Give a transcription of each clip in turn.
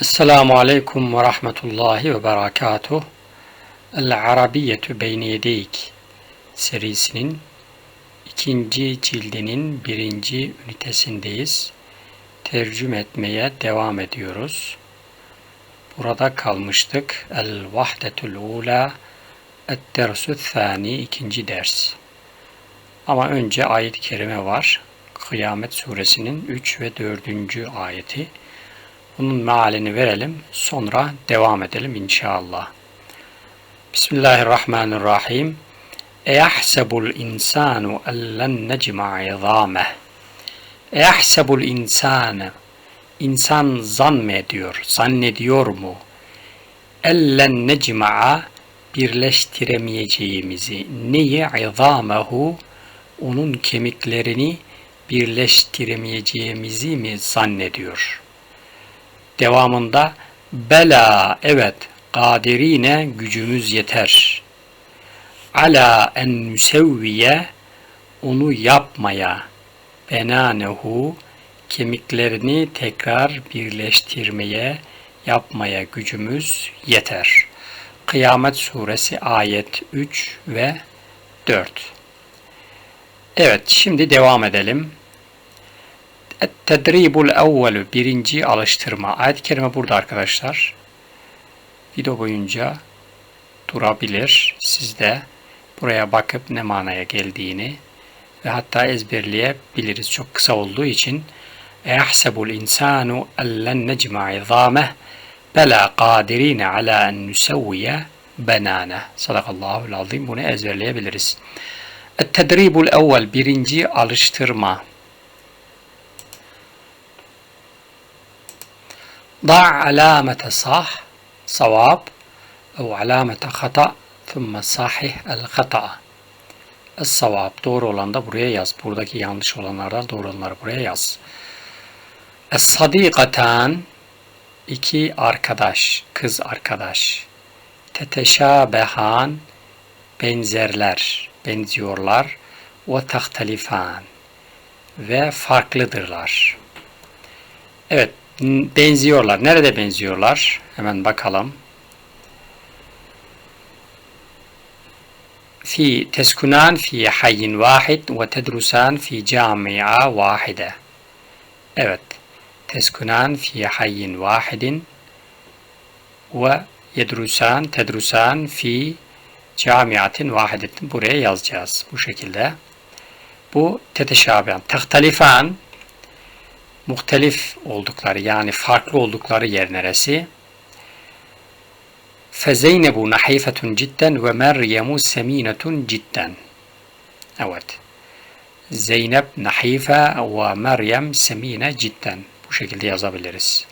Esselamu Aleyküm ve Rahmetullahi ve Berekatuh. El Arabiyyetü Beyne Yedeyk serisinin ikinci cildinin birinci ünitesindeyiz. Tercüme etmeye devam ediyoruz. Burada kalmıştık. El Vahdetül Ula Et-Dersü Thani ikinci ders. Ama önce ayet-i kerime var. Kıyamet suresinin 3 ve 4. ayeti. Bunun mealini verelim. Sonra devam edelim inşallah. Bismillahirrahmanirrahim. Eyahsebul insanu ellen necma'a izameh. Eyahsebul insanı İnsan zan mı ediyor, zannediyor mu? Ellen necma'a birleştiremeyeceğimizi, neyi izamehu, onun kemiklerini birleştiremeyeceğimizi mi zannediyor? Devamında bela evet kadirine gücümüz yeter. Ala en nüsevviye onu yapmaya benanehu kemiklerini tekrar birleştirmeye yapmaya gücümüz yeter. Kıyamet suresi ayet 3 ve 4. Evet şimdi devam edelim. Tedribul evvelü birinci alıştırma. Ayet-i kerime burada arkadaşlar. Video boyunca durabilir. Siz de buraya bakıp ne manaya geldiğini ve hatta ezberleyebiliriz. Çok kısa olduğu için Ehsebul insanu ellen necma izameh bela kadirine ala en nusevviye benane. Sadakallahu azim. Bunu ezberleyebiliriz. Et-tedribul evvel birinci alıştırma. ضع علامة صح صواب أو علامة خطأ ثم صحح الخطأ الصواب doğru olan da buraya yaz. Buradaki yanlış olanlardan doğru olanları buraya yaz. Es-sadikatan iki arkadaş, kız arkadaş. Teteşabehan benzerler, benziyorlar. Ve tahtelifan ve farklıdırlar. Evet, benziyorlar. Nerede benziyorlar? Hemen bakalım. Fi teskunan fi hayyin vahid ve tedrusan fi camia vahide. Evet. Teskunan fi hayyin vahidin ve yedrusan tedrusan fi camiatin vahidetin buraya yazacağız. Bu şekilde. Bu teteşabihan. Tehtalifan muhtelif oldukları yani farklı oldukları yer neresi? Fezeynebu nahifetun cidden ve Meryemu seminetun cidden. Evet. Zeynep nahife ve Meryem semine cidden. Bu şekilde yazabiliriz.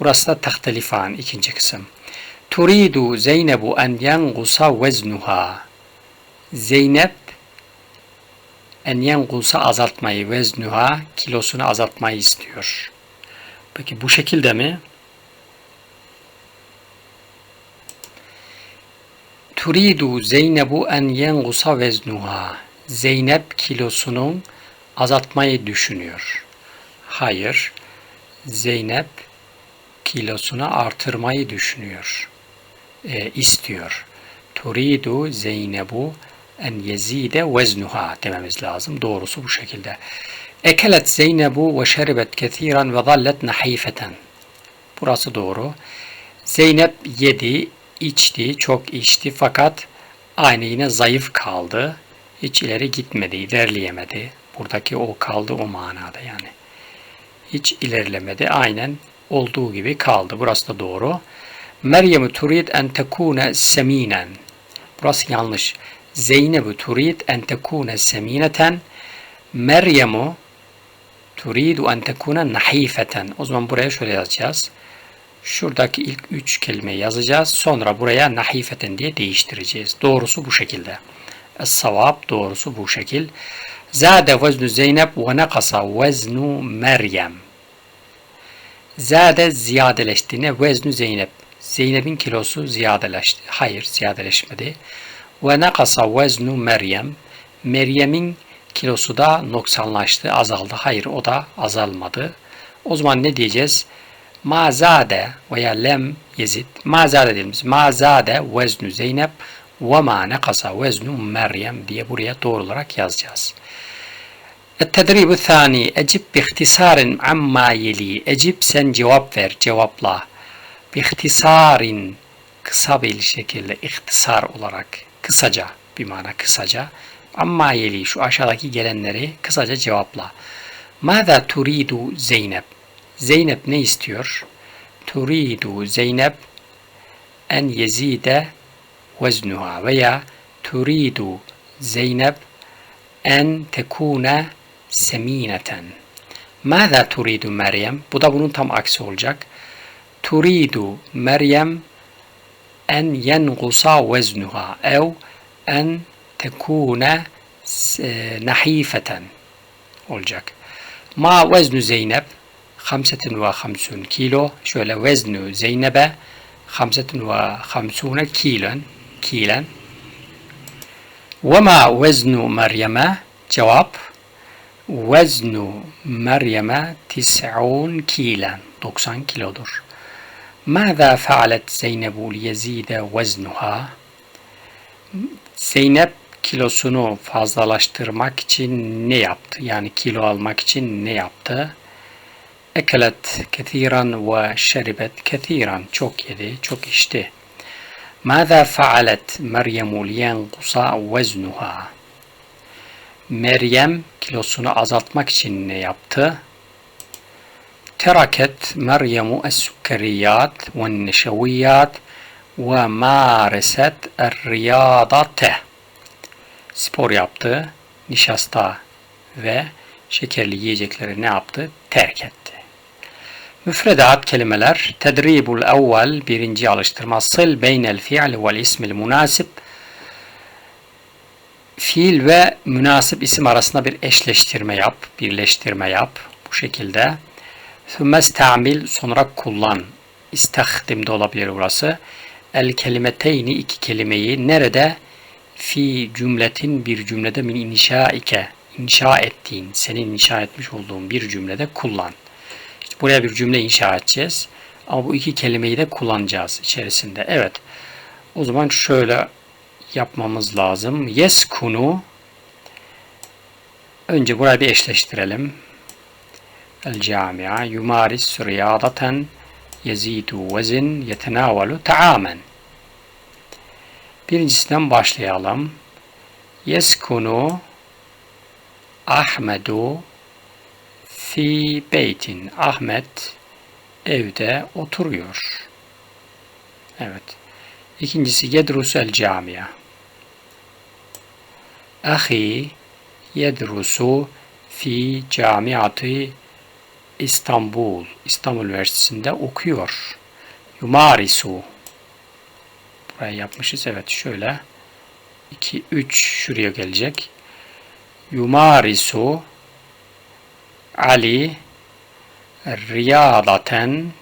Burası da tahtelifan ikinci kısım. Turidu Zeynebu en yengusa veznuha. Zeynep en yengusa azaltmayı, veznuha kilosunu azaltmayı istiyor. Peki bu şekilde mi? Turidu Zeynebu en yengusa veznuha. Zeynep kilosunun azaltmayı düşünüyor. Hayır. Zeynep kilosunu artırmayı düşünüyor. E, istiyor. Turidu Zeynebu en yezide veznuha dememiz lazım. Doğrusu bu şekilde. Ekelet Zeynebu ve şeribet kethiran ve zallet nahifeten. Burası doğru. Zeynep yedi, içti, çok içti fakat aynı yine zayıf kaldı. Hiç ileri gitmedi, ilerleyemedi. Buradaki o kaldı o manada yani. Hiç ilerlemedi. Aynen olduğu gibi kaldı. Burası da doğru. Meryem turid en tekune seminen. Burası yanlış. Zeynep turid en tekune semineten. Meryem'u turidu en tekune nahifeten. O zaman buraya şöyle yazacağız. Şuradaki ilk üç kelimeyi yazacağız. Sonra buraya nahifeten diye değiştireceğiz. Doğrusu bu şekilde. Es-savab doğrusu bu şekil. Zade veznu Zeynep ve nekasa veznu Meryem. Zade ziyadeleşti. Ne veznu Zeynep. Zeynep'in kilosu ziyadeleşti. Hayır ziyadeleşmedi. Ve nekasa veznu Meryem. Meryem'in kilosu da noksanlaştı, azaldı. Hayır o da azalmadı. O zaman ne diyeceğiz? Ma zade veya lem yezid. Ma zade dediğimiz ma zade veznu Zeynep ve ma nekasa veznu Meryem diye buraya doğru olarak yazacağız. التدريب الثاني أجب باختصار عما يلي أجب sen cevap ver cevapla باختصار kısa bir şekilde ihtisar olarak kısaca bir mana kısaca amma yeli şu aşağıdaki gelenleri kısaca cevapla. Mâzâ turidu Zeynep? Zeynep ne istiyor? Turidu Zeynep en yezide veznuha veya turidu Zeynep en tekune semineten. Mâzâ turidu Meryem? Bu da bunun tam aksi olacak. Turidu Meryem en yengusa veznuha ev en tekune nahifeten olacak. Ma veznu Zeynep 55 kilo. Şöyle veznu Zeynep'e 55 kilon kilen. Ve ma veznu Meryem'e cevap veznu Meryem'e 90 kilen 90 kilodur. ماذا فعلت زينب ليزيد وزنها Zeynep kilosunu fazlalaştırmak için ne yaptı? Yani kilo almak için ne yaptı? Ekelet kethiran ve şeribet kethiran. Çok yedi, çok içti. Mâzâ fa'alet Meryemu liyenkusa veznuha? Meryem kilosunu azaltmak için ne yaptı? Es-sukkeriyat ve neşeviyat ve mâreset er-riyadate. Spor yaptı, nişasta ve şekerli yiyecekleri ne yaptı? Terk etti. Müfredat kelimeler tedribul evvel birinci alıştırma sil beynel fi'l vel ismil münasip fiil ve münasip isim arasında bir eşleştirme yap, birleştirme yap bu şekilde. Sümme tamil sonra kullan. İstahdim de olabilir burası. El kelimeteyni iki kelimeyi nerede? Fi cümletin bir cümlede min inşaike inşa ettiğin, senin inşa etmiş olduğun bir cümlede kullan. İşte buraya bir cümle inşa edeceğiz. Ama bu iki kelimeyi de kullanacağız içerisinde. Evet. O zaman şöyle yapmamız lazım. Yes kunu önce burayı bir eşleştirelim. Camia yumaris riyadaten yezidu vezin yetenavalu taamen. Birincisinden başlayalım. Yeskunu Ahmedu fi beytin. Ahmet evde oturuyor. Evet. İkincisi yedrusu el camia. Ahi yedrusu fi camiatı İstanbul. İstanbul Üniversitesi'nde okuyor. Yumarisu. Buraya yapmışız. Evet şöyle. 2, 3 şuraya gelecek. Yumarisu Ali riyadaten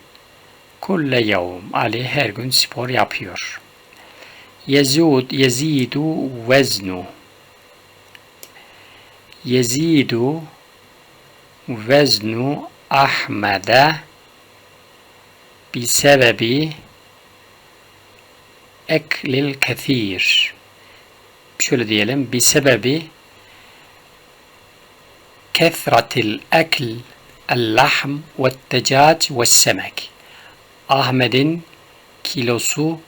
kulle yevm. Ali her gün spor yapıyor. Yezud, yezidu veznu. Yezidu veznu Ahmed'e bisebebi eklil kethir. Şöyle diyelim. Bisebebi kethratil ekl el-lahm ve tecac ve semek. Ahmet'in kilosu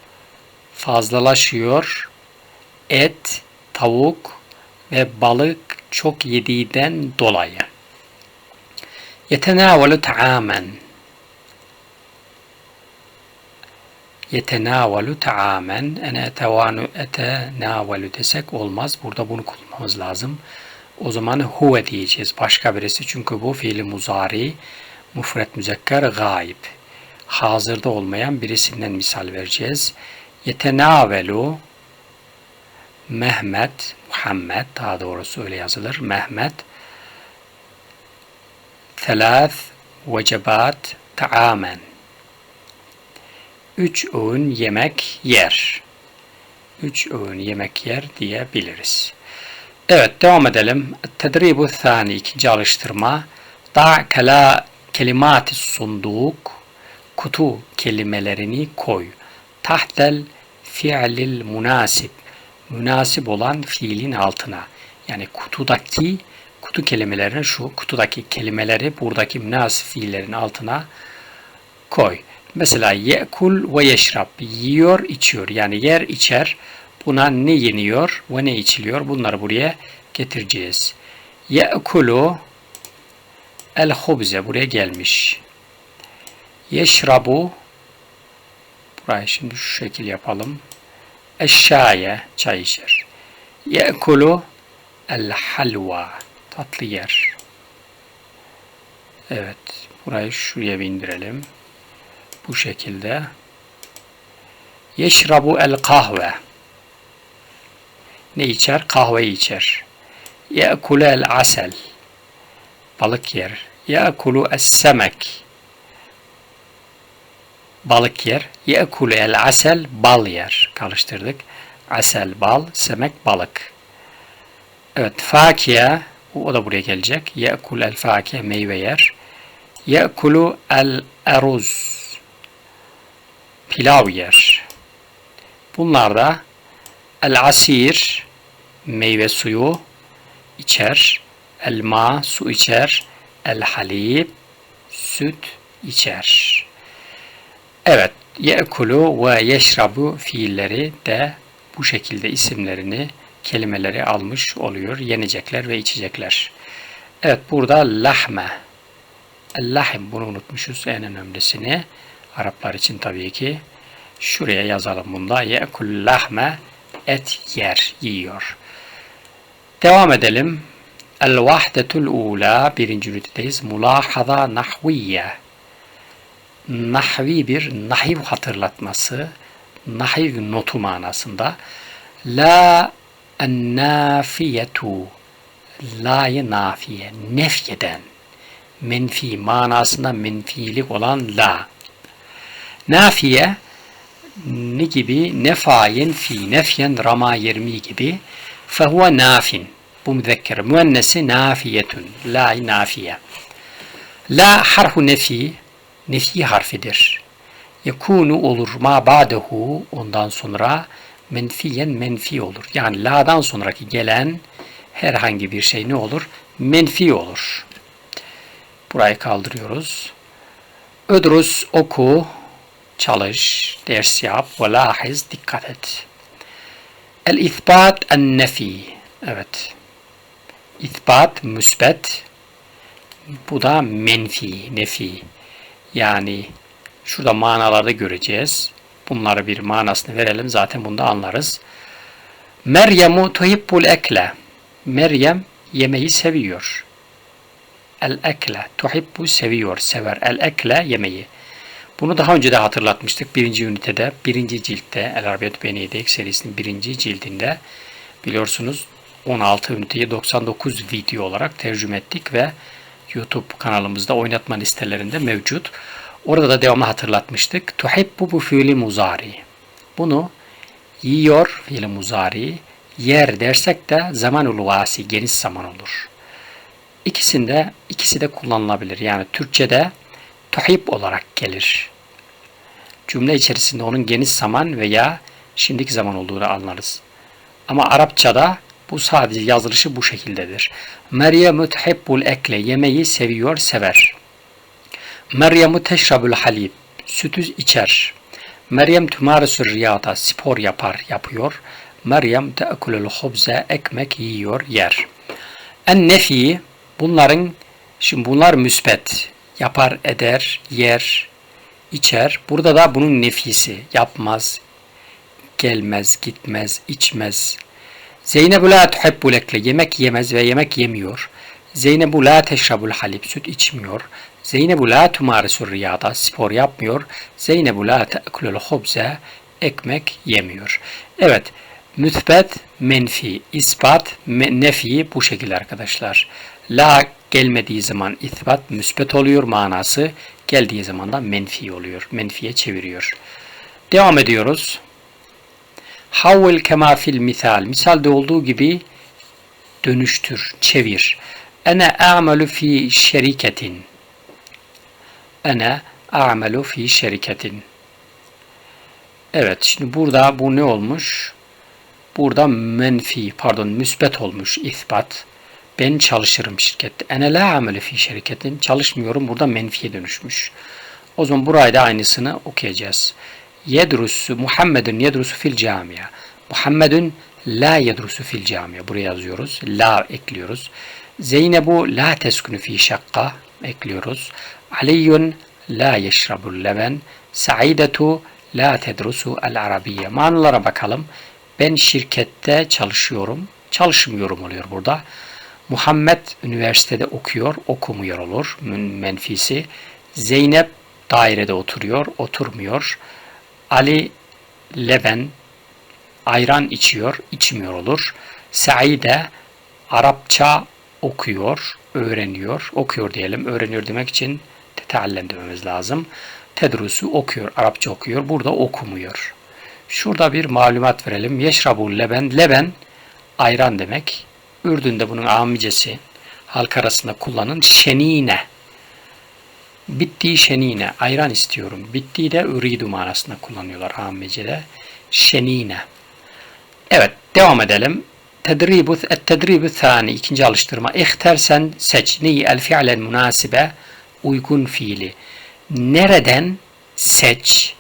fazlalaşıyor. Et, tavuk ve balık çok yediğinden dolayı. يتناول طعاما yetenavalu taamen ene etevanu etenavalu desek olmaz. Burada bunu kullanmamız lazım. O zaman huve diyeceğiz. Başka birisi çünkü bu fiili muzari mufret müzekker gayb. Hazırda olmayan birisinden misal vereceğiz. Yetenavelu Mehmet, Muhammed daha doğrusu öyle yazılır. Mehmet Thelâth vecebât ta'amen. Üç öğün yemek yer. Üç öğün yemek yer diyebiliriz. Evet devam edelim. Tedribu thani ikinci alıştırma. Da kala kelimati sunduk. Kutu kelimelerini koy. Tahtel fiilil münasip. Münasip olan fiilin altına. Yani kutudaki kutu kelimelerini şu kutudaki kelimeleri buradaki münasip fiillerin altına koy. Mesela ye'kul ve yeşrab yiyor içiyor yani yer içer buna ne yeniyor ve ne içiliyor bunları buraya getireceğiz. Ye'kulu el hubze buraya gelmiş. Yeşrabu burayı şimdi şu şekil yapalım. Eşşaye çay içer. Ye'kulu el halva tatlı yer. Evet burayı şuraya bindirelim. Bu şekilde. Yeşrabu el kahve. Ne içer? Kahve içer. Ye'kulu el asel. Balık yer. Ye'kulu es semek. Balık yer. Ye'kulu el asel. Bal yer. Karıştırdık. Asel bal, semek balık. Evet, fakiye o da buraya gelecek. Ye'kul el fakiye meyve yer. Ye'kulu el eruz pilav yer. Bunlar da el asir meyve suyu içer. Elma su içer. El halib süt içer. Evet, ye'kulu ve yeşrabu fiilleri de bu şekilde isimlerini, kelimeleri almış oluyor. Yenecekler ve içecekler. Evet, burada lahme. El-lahim bunu unutmuşuz en önemlisini. Araplar için tabii ki. Şuraya yazalım bunda. Ye'kul lahme et yer, yiyor. Devam edelim. El vahdetul ula birinci ünitedeyiz. Mulahaza nahviye. Nahvi bir nahiv hatırlatması. Nahiv notu manasında. La ennafiyetu. La'yı nafiye. Nefyeden. Menfi manasında menfilik olan la. Nafiye ne gibi? Nefayen fi nefyen rama yermi gibi. Fehuve nafin. Bu müzekker. Müennesi nafiyetun. La nafiye. La harfu nefi. Nefi harfidir. Yekunu olur ma ba'dehu ondan sonra menfiyen menfi olur. Yani la'dan sonraki gelen herhangi bir şey ne olur? Menfi olur. Burayı kaldırıyoruz. Ödrus oku çalış, ders yap ve lahiz, dikkat et. El isbat en nefi. Evet. İsbat müsbet. Bu da menfi, nefi. Yani şurada manalarda göreceğiz. Bunları bir manasını verelim. Zaten bunu da anlarız. Meryem'u tuhibbul ekle. Meryem yemeği seviyor. El ekle. Tuhibbu seviyor, sever. El ekle yemeği. Bunu daha önce de hatırlatmıştık. Birinci ünitede, birinci ciltte El Arabiyat Beniyedek serisinin birinci cildinde biliyorsunuz 16 üniteyi 99 video olarak tercüme ettik ve YouTube kanalımızda oynatma listelerinde mevcut. Orada da devamlı hatırlatmıştık. Tuhibbu bu fiili muzari. Bunu yiyor fiili muzari. Yer dersek de zamanul vasi geniş zaman olur. İkisinde ikisi de kullanılabilir. Yani Türkçe'de tuhib olarak gelir. Cümle içerisinde onun geniş zaman veya şimdiki zaman olduğunu anlarız. Ama Arapçada bu sadece yazılışı bu şekildedir. Meryemü tuhibbul ekle yemeği seviyor, sever. Meryemü teşrabul halib sütü içer. Meryem tümarisur riyada spor yapar, yapıyor. Meryem te'kulul hubze ekmek yiyor, yer. En nefi bunların şimdi bunlar müsbet yapar, eder, yer, içer. Burada da bunun nefisi yapmaz, gelmez, gitmez, içmez. Zeynep la tuhibbul ekle yemek yemez ve yemek yemiyor. Zeynep la teşrabul halib süt içmiyor. Zeynep la tumarisur riyada spor yapmıyor. Zeynep la te'kulul hubze ekmek yemiyor. Evet, müsbet, menfi, ispat, nefi bu şekilde arkadaşlar. La gelmediği zaman ispat müsbet oluyor manası. Geldiği zaman da menfi oluyor. Menfiye çeviriyor. Devam ediyoruz. Havvel kema fil misal. Misalde olduğu gibi dönüştür, çevir. Ene a'malu fi şeriketin. Ene a'melu fi şirketin. Evet şimdi burada bu ne olmuş? Burada menfi pardon müsbet olmuş isbat. Ben çalışırım şirkette. Ene la amelu fi şirketin. Çalışmıyorum. Burada menfiye dönüşmüş. O zaman burayı da aynısını okuyacağız. Yedrusu Muhammedun yedrusu fil camia. Muhammedun la yedrusu fil camia. Buraya yazıyoruz. La ekliyoruz. Zeynebu la teskunu fi şakka ekliyoruz. Aliyun la yeşrabul leben. Saidetu la tedrusu el arabiye. Manalara bakalım. Ben şirkette çalışıyorum. Çalışmıyorum oluyor burada. Muhammed üniversitede okuyor, okumuyor olur. Menfisi. Zeynep dairede oturuyor, oturmuyor. Ali Leben ayran içiyor, içmiyor olur. Saide Arapça okuyor, öğreniyor. Okuyor diyelim. Öğreniyor demek için teteallem dememiz lazım. Tedrusu okuyor, Arapça okuyor. Burada okumuyor. Şurada bir malumat verelim. Yeşrabul leben. Leben ayran demek. Ürdün'de bunun amicesi halk arasında kullanın şenine. Bittiği şenine. Ayran istiyorum. Bittiği de üridu manasında kullanıyorlar amicede. Şenine. Evet devam edelim. Tedribu, tedribu thani ikinci alıştırma. İhtersen seç. Neyi? El fi'lel münasibe uygun fiili. Nereden seç?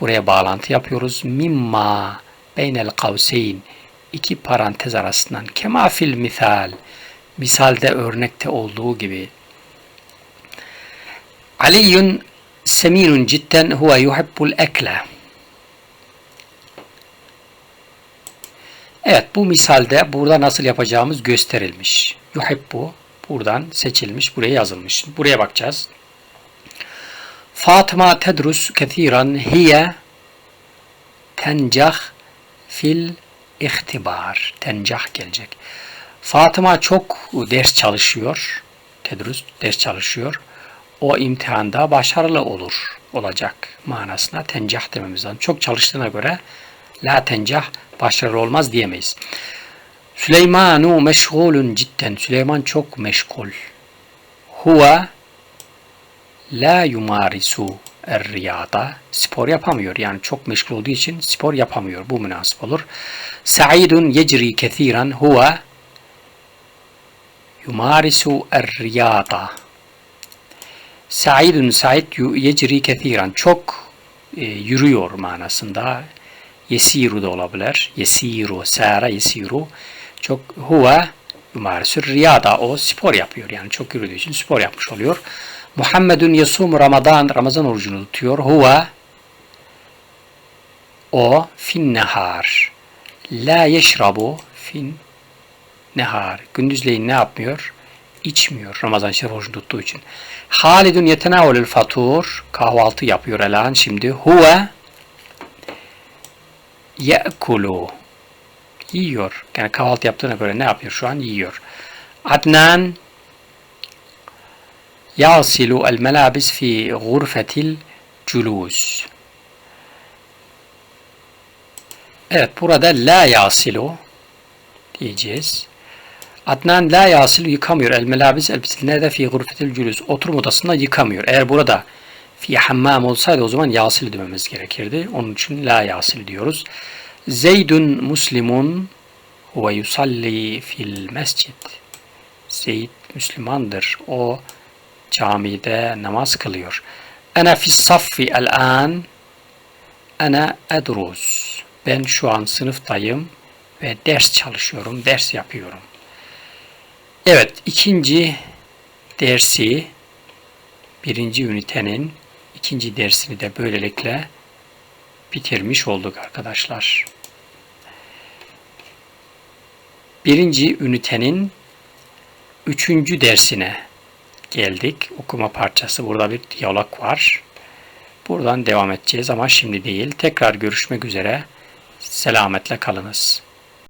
Buraya bağlantı yapıyoruz. Mimma beynel kavseyn iki parantez arasından kema fil misal misalde örnekte olduğu gibi Aliyun seminun cidden huve yuhibbul ekle Evet bu misalde burada nasıl yapacağımız gösterilmiş. Yuhibbu buradan seçilmiş, buraya yazılmış. Buraya bakacağız. Fatıma tedrus kethiran hiye tencah fil ihtibar. Tencah gelecek. Fatıma çok ders çalışıyor. Tedrus ders çalışıyor. O imtihanda başarılı olur olacak manasına tencah dememiz lazım. Çok çalıştığına göre la tencah başarılı olmaz diyemeyiz. Süleymanu meşgulun cidden. Süleyman çok meşgul. Huve la yumarisu er riyada. Spor yapamıyor. Yani çok meşgul olduğu için spor yapamıyor. Bu münasip olur. Sa'idun yecri kethiran huve yumarisu er riyada. Sa'idun Sa'id yecri kethiran. Çok e, yürüyor manasında. Yesiru da olabilir. Yesiru, sara yesiru. Çok huve yumarisü riyada. O spor yapıyor. Yani çok yürüdüğü için spor yapmış oluyor. Muhammedun yasum Ramazan Ramazan orucunu tutuyor. Huve o fin nehar. La yeşrabu fin nehar. Gündüzleyin ne yapmıyor? İçmiyor Ramazan şerif orucunu tuttuğu için. Halidun yetenavulul fatur. Kahvaltı yapıyor elan şimdi. Huve ye'kulu. Yiyor. Yani kahvaltı yaptığına göre ne yapıyor şu an? Yiyor. Adnan yasilu el melabis fi gurfetil culus. Evet burada la yasilu diyeceğiz. Adnan la yasilu yıkamıyor. El melabis elbiseleri de fi gurfetil culus. Oturma odasında yıkamıyor. Eğer burada fi hammam olsaydı o zaman yasil dememiz gerekirdi. Onun için la yasil diyoruz. Zeydun muslimun ve yusalli fil mescid. Zeyd Müslümandır. O camide namaz kılıyor. Ana fis saffi el an ana edrus. Ben şu an sınıftayım ve ders çalışıyorum, ders yapıyorum. Evet, ikinci dersi birinci ünitenin ikinci dersini de böylelikle bitirmiş olduk arkadaşlar. Birinci ünitenin üçüncü dersine geldik. Okuma parçası. Burada bir diyalog var. Buradan devam edeceğiz ama şimdi değil. Tekrar görüşmek üzere. Selametle kalınız.